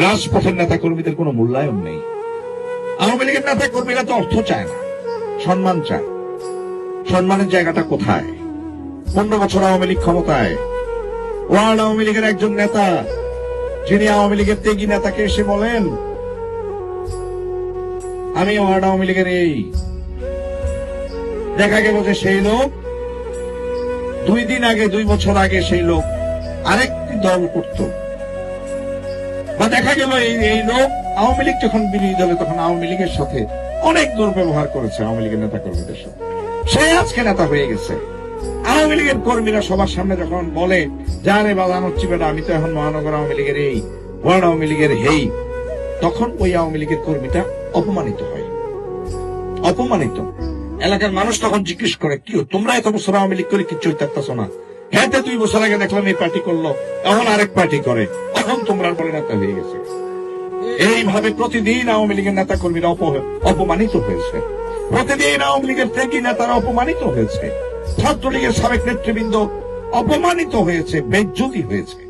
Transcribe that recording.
রাজপথের নেতা কর্মীদের কোনো মূল্যায়ন নেই। আওয়ামী লীগের নেতা কর্মীরা তো অর্থ চায় না, সম্মান চায়। সম্মানের জায়গাটা কোথায়? পনেরো বছর আওয়ামী লীগ ক্ষমতায়। ওয়ার্ড আওয়ামী লীগের একজন নেতা, যিনি আওয়ামী লীগের ত্যাগী নেতাকে এসে বলেন, আমি ওয়ার্ড আওয়ামী লীগের এই। দেখা গেল যে সেই লোক, দুই দিন আগে, দুই বছর আগে সেই লোক আরেকটি দল করত। বা দেখা গেল এই এই লোক আওয়ামী লীগ যখন বিরোধী দলে, তখন আওয়ামী লীগের সাথে অনেক দুর্ব্যবহার করেছে আওয়ামী লীগের নেতা কর্মীদের সাথে। সে আজকে নেতা হয়ে গেছে। আওয়ামী লীগের কর্মীরা সবার সামনে যখন বলে, যা রে বাজান হচ্ছি বেটা আমি তো এখন মহানগর আওয়ামী লীগের এই, ওয়ার্ড আওয়ামী লীগের হেই। তখন ওই আওয়ামী লীগের কর্মীটা অপমানিত হয়। অপমানিত। এলাকার মানুষ তখন জিজ্ঞেস করে, কি তোমরা এত বছর আওয়ামী লীগ করে কিচ্ছু থাকতেছ না? হ্যাঁ তো দুই বছর আগে দেখলাম এই পার্টি করল। এখন আরেক পার্টি করে। এখন তোমরা বলে নেতা হয়ে গেছে। এইভাবে প্রতিদিন আওয়ামী লীগের নেতা কর্মীরা অপমানিত হয়েছে। প্রতিদিন আওয়ামী লীগের ত্যাগী নেতারা অপমানিত হয়েছে। ছাত্রলীগের সাবেক নেতৃবৃন্দ অপমানিত হয়েছে, বেজ্জতি হয়েছে।